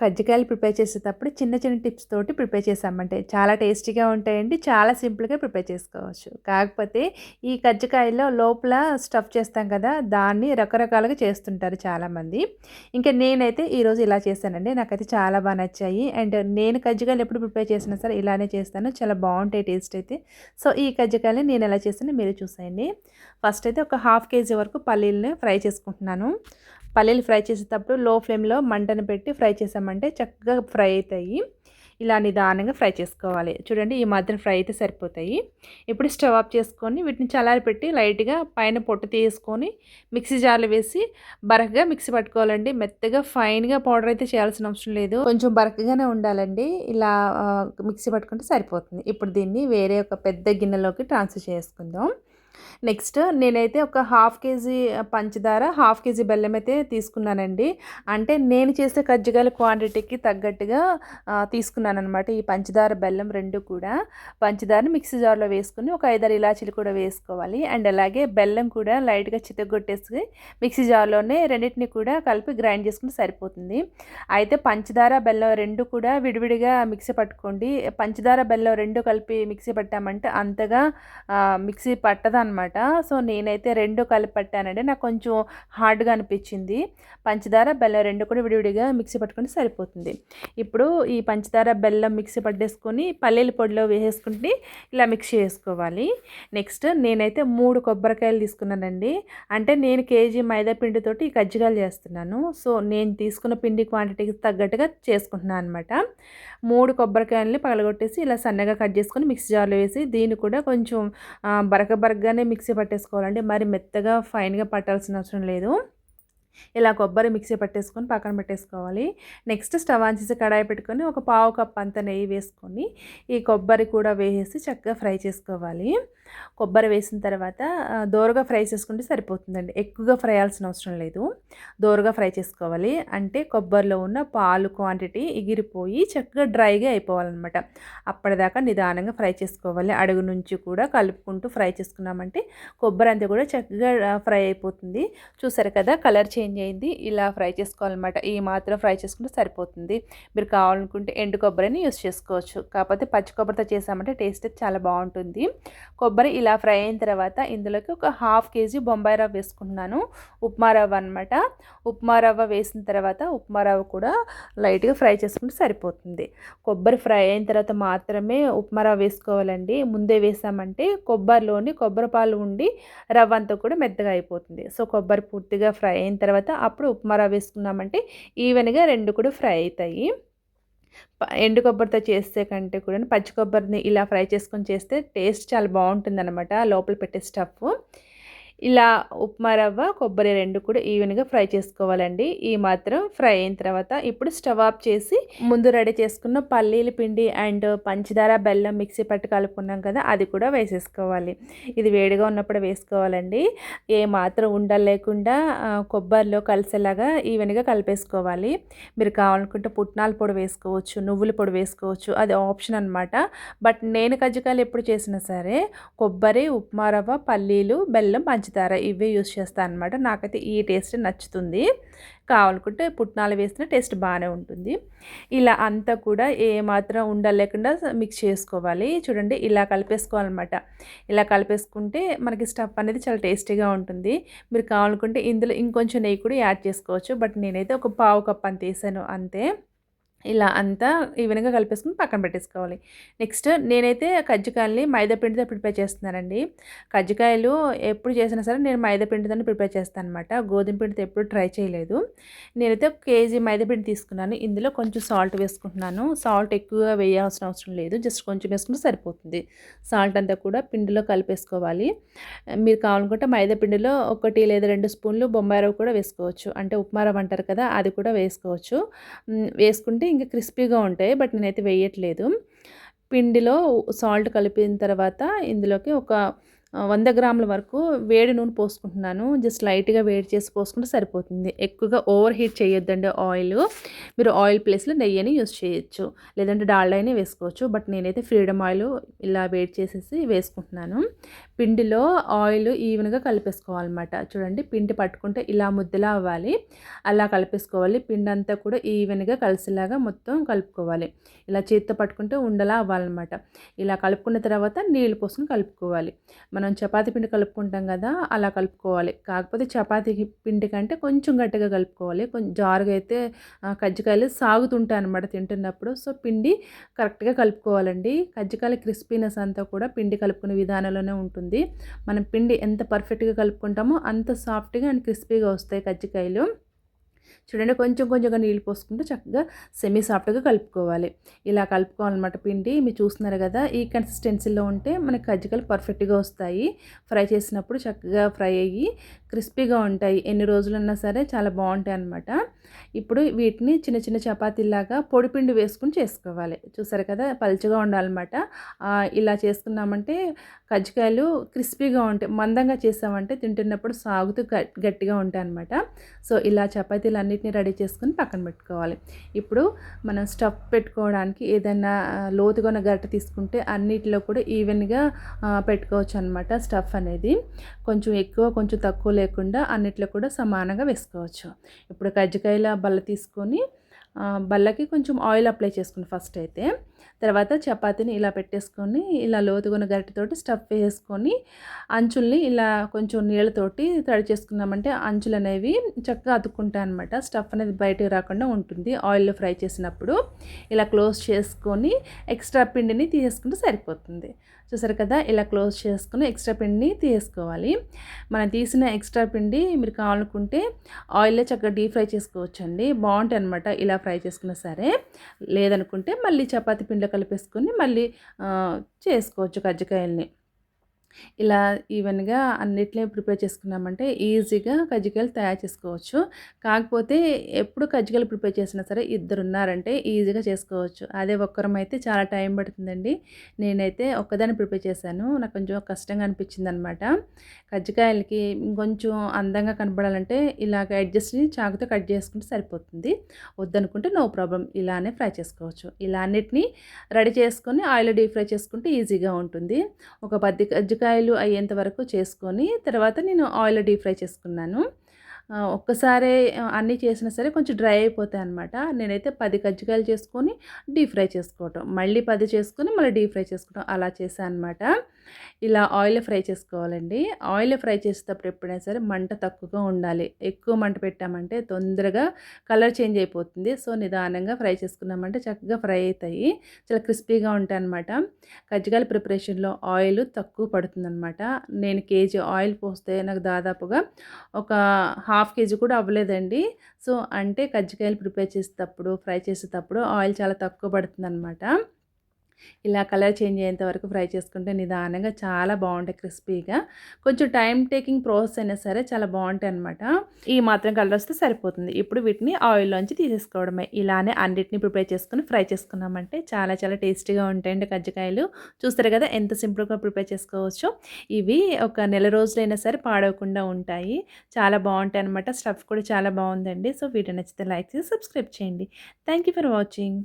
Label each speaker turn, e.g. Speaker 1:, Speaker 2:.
Speaker 1: కజ్జికాయలు ప్రిపేర్ చేసేటప్పుడు చిన్న చిన్న టిప్స్ తోటి ప్రిపేర్ చేసామంటే చాలా టేస్టీగా ఉంటాయండి చాలా సింపుల్గా ప్రిపేర్ చేసుకోవచ్చు. కాకపోతే ఈ కజ్జికాయలో లోపల స్టఫ్ చేస్తాం కదా దాన్ని రకరకాలుగా చేస్తుంటారు చాలామంది. ఇంకా నేనైతే ఈరోజు ఇలా చేశానండి నాకైతే చాలా బాగా నచ్చాయి. అండ్ నేను కజ్జికాయలు ఎప్పుడు ప్రిపేర్ చేసినా సరే ఇలానే చేస్తాను చాలా బాగుంటాయి టేస్ట్ అయితే. సో ఈ కజ్జికాయలు నేను ఎలా చేస్తానో మీరు చూసేయండి. ఫస్ట్ అయితే ఒక హాఫ్ కేజీ వరకు పల్లీలని ఫ్రై చేసుకుంటున్నాను. పల్లీలు ఫ్రై చేసేటప్పుడు లో ఫ్లేమ్లో మంటను పెట్టి ఫ్రై చేసామంటే చక్కగా ఫ్రై అవుతాయి. ఇలా నిదానంగా ఫ్రై చేసుకోవాలి. చూడండి ఈ మాత్రం ఫ్రై అయితే సరిపోతాయి. ఇప్పుడు స్టవ్ ఆఫ్ చేసుకొని వీటిని చల్లారి పెట్టి లైట్గా పైన పొట్టు తీసుకొని మిక్సీ జార్లు వేసి బరకగా మిక్సీ పట్టుకోవాలండి. మెత్తగా ఫైన్గా పౌడర్ అయితే చేయాల్సిన అవసరం లేదు. కొంచెం బరకగానే ఉండాలండి. ఇలా మిక్సీ పట్టుకుంటే సరిపోతుంది. ఇప్పుడు దీన్ని వేరే ఒక పెద్ద గిన్నెలోకి ట్రాన్స్ఫర్ చేసుకుందాం. నెక్స్ట్ నేనైతే ఒక హాఫ్ కేజీ పంచదార హాఫ్ కేజీ బెల్లం అయితే తీసుకున్నానండి. అంటే నేను చేసే కజ్జికాయల క్వాంటిటీకి తగ్గట్టుగా తీసుకున్నాను అనమాట ఈ పంచదార బెల్లం రెండు కూడా. పంచదారని మిక్సీ జార్లో వేసుకుని ఒక ఐదారు ఇలాచీలు కూడా వేసుకోవాలి. అండ్ అలాగే బెల్లం కూడా లైట్గా చితగొట్టేసి మిక్సీ జార్లోనే రెండింటిని కూడా కలిపి గ్రైండ్ చేసుకుంటే సరిపోతుంది. అయితే పంచదార బెల్లం రెండు కూడా విడివిడిగా మిక్సీ పట్టుకోండి. పంచదార బెల్లం రెండు కలిపి మిక్సీ పట్టామంటే అంతగా మిక్సీ పట్టదా అనమాట సో నేనైతే రెండు కలిపి పట్టానండి. నాకు కొంచెం హార్డ్గా అనిపించింది. పంచదార బెల్లం రెండు కూడా విడివిడిగా మిక్సీ పట్టుకుంటే సరిపోతుంది. ఇప్పుడు ఈ పంచదార బెల్లం మిక్సీ పట్టేసుకొని పల్లీల పొడిలో వేసేసుకుంటే ఇలా మిక్స్ చేసుకోవాలి. నెక్స్ట్ నేనైతే మూడు కొబ్బరికాయలు తీసుకున్నానండి. అంటే నేను కేజీ మైదా పిండితోటి కజ్జికాయలు చేస్తున్నాను. సో నేను తీసుకున్న పిండి క్వాంటిటీకి తగ్గట్టుగా చేసుకుంటున్నాను అనమాట మూడు కొబ్బరికాయలని పగలగొట్టేసి ఇలా సన్నగా కట్ చేసుకొని మిక్సీ జార్లో వేసి దీన్ని కూడా కొంచెం బరక బరకగానే మిక్సీ పట్టేసుకోవాలండి. మరి మెత్తగా ఫైన్గా పట్టాల్సిన అవసరం లేదు. ఇలా కొబ్బరి మిక్సీ పట్టేసుకొని పక్కన పెట్టేసుకోవాలి. నెక్స్ట్ స్టవ్ ఆన్ చేసి కడాయి పెట్టుకొని ఒక పావు కప్ అంత నెయ్యి వేసుకొని ఈ కొబ్బరి కూడా వేసేసి చక్కగా ఫ్రై చేసుకోవాలి. కొబ్బరి వేసిన తర్వాత దోరగా ఫ్రై చేసుకుంటే సరిపోతుందండి. ఎక్కువగా ఫ్రై అవ్వాల్సిన అవసరం లేదు. దోరగా ఫ్రై చేసుకోవాలి. అంటే కొబ్బరిలో ఉన్న పాలు క్వాంటిటీ ఎగిరిపోయి చక్కగా డ్రైగా అయిపోవాలన్నమాట. అప్పటిదాకా నిదానంగా ఫ్రై చేసుకోవాలి. అడుగు నుంచి కూడా కలుపుకుంటూ ఫ్రై చేసుకున్నామంటే కొబ్బరి అంతా కూడా చక్కగా ఫ్రై అయిపోతుంది. చూసారు కదా కలర్ చేంజ్ అయింది. ఇలా ఫ్రై చేసుకోవాలన్నమాట. ఈ మాత్రం ఫ్రై చేసుకుంటే సరిపోతుంది. మీరు కావాలనుకుంటే ఎండు కొబ్బరిని యూస్ చేసుకోవచ్చు. కాకపోతే పచ్చి కొబ్బరితో చేసామంటే టేస్ట్ చాలా బాగుంటుంది. కొబ్బరి కొబ్బరి ఇలా ఫ్రై అయిన తర్వాత ఇందులోకి ఒక హాఫ్ కేజీ బొంబాయి రవ్వ వేసుకుంటున్నాను. ఉప్మా రవ్వ అనమాట ఉప్మా రవ్వ వేసిన తర్వాత ఉప్మా రవ్వ కూడా లైట్గా ఫ్రై చేసుకుంటే సరిపోతుంది. కొబ్బరి ఫ్రై అయిన తర్వాత మాత్రమే ఉప్మా రవ్వ వేసుకోవాలండి. ముందే వేసామంటే కొబ్బరిలోని కొబ్బరి పాలు ఉండి రవ్వ అంతా కూడా మెత్తగా అయిపోతుంది. సో కొబ్బరి పూర్తిగా ఫ్రై అయిన తర్వాత తర్వాత అప్పుడు ఉప్మా రవ్వ వేసుకున్నామంటే ఈవెన్గా రెండు కూడా ఫ్రై అవుతాయి. ఎండు కొబ్బరితో చేస్తే కంటే కూడా పచ్చి కొబ్బరిని ఇలా ఫ్రై చేసుకొని చేస్తే టేస్ట్ చాలా బాగుంటుంది అనమాట లోపల పెట్టే స్టఫ్. ఇలా ఉప్మా రవ్వ కొబ్బరి రెండు కూడా ఈవెన్గా ఫ్రై చేసుకోవాలండి. ఈ మాత్రం ఫ్రై అయిన తర్వాత ఇప్పుడు స్టవ్ ఆఫ్ చేసి ముందు రెడీ చేసుకున్న పల్లీల పిండి అండ్ పంచదార బెల్లం మిక్సీ పట్టు కలుపుకున్నాం కదా అది కూడా వేసేసుకోవాలి. ఇది వేడిగా ఉన్నప్పుడు వేసుకోవాలండి. ఏ మాత్రం ఉండలు లేకుండా కొబ్బరిలో కలిసేలాగా ఈవెన్గా కలిపేసుకోవాలి. మీరు కావాలనుకుంటే పుట్నాల పొడి వేసుకోవచ్చు నువ్వుల పొడి వేసుకోవచ్చు అది ఆప్షన్ అనమాట బట్ నేను కజ్జికాయలు ఎప్పుడు చేసినా సరే కొబ్బరి ఉప్మా రవ్వ పల్లీలు బెల్లం పంచదార పంచదార ఇవే యూస్ చేస్తాను అనమాట నాకైతే ఈ టేస్ట్ నచ్చుతుంది. కావాలనుకుంటే పుట్నాలు వేసిన టేస్ట్ బాగానే ఉంటుంది. ఇలా అంతా కూడా ఏమాత్రం ఉండలేకుండా మిక్స్ చేసుకోవాలి. చూడండి ఇలా కలిపేసుకోవాలన్నమాట. ఇలా కలిపేసుకుంటే మనకి స్టఫ్ అనేది చాలా టేస్టీగా ఉంటుంది. మీరు కావాలనుకుంటే ఇందులో ఇంకొంచెం నెయ్యి కూడా యాడ్ చేసుకోవచ్చు. బట్ నేనైతే ఒక పావు కప్ అని తీసాను అంతే. ఇలా అంతా ఈవెన్గా కలిపేసుకుని పక్కన పెట్టేసుకోవాలి. నెక్స్ట్ నేనైతే కజ్జికాయల్ని మైదా పిండితో ప్రిపేర్ చేస్తున్నానండి. కజ్జికాయలు ఎప్పుడు చేసినా సరే నేను మైదా పిండితోనే ప్రిపేర్ చేస్తాను అనమాట గోధుమ పిండితో ఎప్పుడు ట్రై చేయలేదు. నేనైతే ఒక కేజీ మైదా పిండి తీసుకున్నాను. ఇందులో కొంచెం సాల్ట్ వేసుకుంటున్నాను. సాల్ట్ ఎక్కువగా వేయాల్సిన అవసరం లేదు. జస్ట్ కొంచెం వేసుకుంటే సరిపోతుంది. సాల్ట్ అంతా కూడా పిండిలో కలిపేసుకోవాలి. మీరు కావాలనుకుంటే మైదా పిండిలో ఒకటి లేదా రెండు స్పూన్లు బొంబాయి రవ్వ కూడా వేసుకోవచ్చు. అంటే ఉప్మా రవ్వ అంటారు కదా అది కూడా వేసుకోవచ్చు. వేసుకుంటే ఇంకా క్రిస్పీగా ఉంటాయి బట్ నేనైతే వేయట్లేదు. పిండిలో సాల్ట్ కలిపిన తర్వాత ఇందులోకి ఒక వంద గ్రాముల వరకు వేడి నూనె పోసుకుంటున్నాను. జస్ట్ లైట్గా వేడి చేసి పోసుకుంటే సరిపోతుంది. ఎక్కువగా ఓవర్ హీట్ చేయొద్దండి ఆయిల్. మీరు ఆయిల్ ప్లేస్లో నెయ్యిని యూస్ చేయొచ్చు. లేదంటే డాల్డా అయినా వేసుకోవచ్చు. బట్ నేనైతే ఫ్రీడమ్ ఆయిల్ ఇలా వేడి చేసేసి వేసుకుంటున్నాను. పిండిలో ఆయిల్ ఈవెన్గా కలిపేసుకోవాలన్నమాట. చూడండి పిండి పట్టుకుంటే ఇలా ముద్దలా అవ్వాలి. అలా కలిపేసుకోవాలి. పిండి అంతా కూడా ఈవెన్గా కలిసేలాగా మొత్తం కలుపుకోవాలి. ఇలా చేతితో పట్టుకుంటే ఉండలా అవ్వాలన్నమాట. ఇలా కలుపుకున్న తర్వాత నీళ్ళు పోసుకుని కలుపుకోవాలి. మనం మనం చపాతి పిండి కలుపుకుంటాం కదా అలా కలుపుకోవాలి. కాకపోతే చపాతీ పిండి కంటే కొంచెం గట్టిగా కలుపుకోవాలి. కొంచెం జారుగా అయితే కజ్జికాయలు సాగుతుంటాయి అనమాట తింటున్నప్పుడు. సో పిండి కరెక్ట్గా కలుపుకోవాలండి. కజ్జికాయల క్రిస్పీనెస్ అంతా కూడా పిండి కలుపుకునే విధానంలోనే ఉంటుంది. మనం పిండి ఎంత పర్ఫెక్ట్గా కలుపుకుంటామో అంత సాఫ్ట్గా అండ్ క్రిస్పీగా వస్తాయి కజ్జికాయలు. చూడండి కొంచెం కొంచెంగా నీళ్ళు పోసుకుంటూ చక్కగా సెమీ సాఫ్ట్గా కలుపుకోవాలి. ఇలా కలుపుకోవాలన్నమాట పిండి. మీరు చూస్తున్నారు కదా ఈ కన్సిస్టెన్సీలో ఉంటే మనకి కజ్జికాయలు పర్ఫెక్ట్గా వస్తాయి. ఫ్రై చేసినప్పుడు చక్కగా ఫ్రై అయ్యి క్రిస్పీగా ఉంటాయి. ఎన్ని రోజులున్నా సరే చాలా బాగుంటాయి అనమాట ఇప్పుడు వీటిని చిన్న చిన్న చపాతీలాగా పొడిపిండి వేసుకుని చేసుకోవాలి. చూసారు కదా పలుచగా ఉండాలన్నమాట. ఇలా చేసుకున్నామంటే కజ్జికాయలు క్రిస్పీగా ఉంటాయి. మందంగా చేసామంటే తింటున్నప్పుడు సాగుతూ గట్టిగా ఉంటాయి అనమాట సో ఇలా చపాతీలు అన్నిటిని రెడీ చేసుకుని పక్కన పెట్టుకోవాలి. ఇప్పుడు మనం స్టఫ్ పెట్టుకోవడానికి ఏదైనా లోతుగా ఉన్న గరిట తీసుకుంటే అన్నిటిలో కూడా ఈవెన్గా పెట్టుకోవచ్చు అనమాట స్టఫ్ అనేది. కొంచెం ఎక్కువ కొంచెం తక్కువ లేకుండా అన్నిట్లో కూడా సమానంగా వేసుకోవచ్చు. ఇప్పుడు కజ్జికాయల బల్ల తీసుకొని బల్లకి కొంచెం ఆయిల్ అప్లై చేసుకుని ఫస్ట్ అయితే తర్వాత చపాతీని ఇలా పెట్టేసుకొని ఇలా లోతుగున్న గరిటెతోటి స్టఫ్ వేసుకొని అంచుల్ని ఇలా కొంచెం నీళ్ళతోటి తడి చేసుకున్నామంటే అంచులు అనేవి చక్కగా అతుక్కుంటాయి అనమాట స్టఫ్ అనేది బయటకు రాకుండా ఉంటుంది. ఆయిల్లో ఫ్రై చేసినప్పుడు ఇలా క్లోజ్ చేసుకొని ఎక్స్ట్రా పిండిని తీసేసుకుంటే సరిపోతుంది. చూసారు కదా? ఇలా క్లోజ్ చేసుకుని ఎక్స్ట్రా పిండిని తీసుకోవాలి. మనం తీసిన ఎక్స్ట్రా పిండి మీరు కావాలనుకుంటే ఆయిల్లో చక్కగా డీప్ ఫ్రై చేసుకోవచ్చండి. బాగుంటాయి అనమాట ఇలా ఫ్రై చేసుకున్నా సరే. లేదనుకుంటే మళ్ళీ చపాతీ పిండిలో కలిపేసుకొని మళ్ళీ చేసుకోవచ్చు కజ్జికాయల్ని. ఇలా ఈవెన్గా అన్నిటినీ ప్రిపేర్ చేసుకున్నామంటే ఈజీగా కజ్జికాయలు తయారు చేసుకోవచ్చు. కాకపోతే ఎప్పుడు కజ్జికాయలు ప్రిపేర్ చేసినా సరే ఇద్దరు ఉన్నారంటే ఈజీగా చేసుకోవచ్చు. అదే ఒక్కరం అయితే చాలా టైం పడుతుందండి. నేనైతే ఒక్కదాన్ని ప్రిపేర్ చేశాను. నాకు కొంచెం కష్టంగా అనిపించింది అనమాట కజ్జికాయలకి ఇంకొంచెం అందంగా కనపడాలంటే ఇలాగ అడ్జస్ట్ చాకుతో కట్ చేసుకుంటే సరిపోతుంది. వద్దనుకుంటే నో ప్రాబ్లం. ఇలానే ఫ్రై చేసుకోవచ్చు. ఇలా అన్నిటినీ రెడీ చేసుకొని ఆయిల్ డీప్ ఫ్రై చేసుకుంటే ఈజీగా ఉంటుంది. ఒక పది కజ్జికాయ కజ్జికాయలు అయ్యేంత వరకు చేసుకొని తర్వాత నేను ఆయిల్ డీప్ ఫ్రై చేసుకున్నాను. ఒక్కసారి అన్నీ చేసినా సరే కొంచెం డ్రై అయిపోతాయి అనమాట నేనైతే పది కజ్జికాయలు చేసుకొని డీప్ ఫ్రై చేసుకోవటం. మళ్ళీ పది చేసుకొని మళ్ళీ డీప్ ఫ్రై చేసుకోవటం అలా చేశాను అనమాట ఇలా ఆయిల్ ఫ్రై చేసుకోవాలండి. ఆయిల్ ఫ్రై చేసేటప్పుడు ఎప్పుడైనా సరే మంట తక్కువగా ఉండాలి. ఎక్కువ మంట పెట్టామంటే తొందరగా కలర్ చేంజ్ అయిపోతుంది. సో నిదానంగా ఫ్రై చేసుకున్నామంటే చక్కగా ఫ్రై అవుతాయి. చాలా క్రిస్పీగా ఉంటాయి అనమాట కజ్జికాయల ప్రిపరేషన్లో ఆయిల్ తక్కువ పడుతుందన్నమాట. నేను కేజీ ఆయిల్ పోస్తే నాకు దాదాపుగా ఒక హాఫ్ కేజీ కూడా అవ్వలేదండి. సో అంటే కజ్జికాయలు ప్రిపేర్ చేసేటప్పుడు ఫ్రై చేసేటప్పుడు ఆయిల్ చాలా తక్కువ పడుతుందనమాట ఇలా కలర్ చేంజ్ అయ్యేంత వరకు ఫ్రై చేసుకుంటే నిదానంగా చాలా బాగుంటాయి క్రిస్పీగా. కొంచెం టైం టేకింగ్ ప్రాసెస్ అయినా సరే చాలా బాగుంటాయి అనమాట ఈ మాత్రం కలర్ వస్తే సరిపోతుంది. ఇప్పుడు వీటిని ఆయిల్లోంచి తీసేసుకోవడమే. ఇలానే అన్నిటిని ప్రిపేర్ చేసుకుని ఫ్రై చేసుకున్నామంటే చాలా చాలా టేస్టీగా ఉంటాయండి కజ్జికాయలు. చూస్తారు కదా ఎంత సింపుల్గా ప్రిపేర్ చేసుకోవచ్చు. ఇవి ఒక నెల రోజులైనా సరే పాడవకుండా ఉంటాయి. చాలా బాగుంటాయి అనమాట స్టఫ్ కూడా చాలా బాగుందండి. సో వీడియో నచ్చితే లైక్ చేసి సబ్స్క్రైబ్ చేయండి. Thank for watching.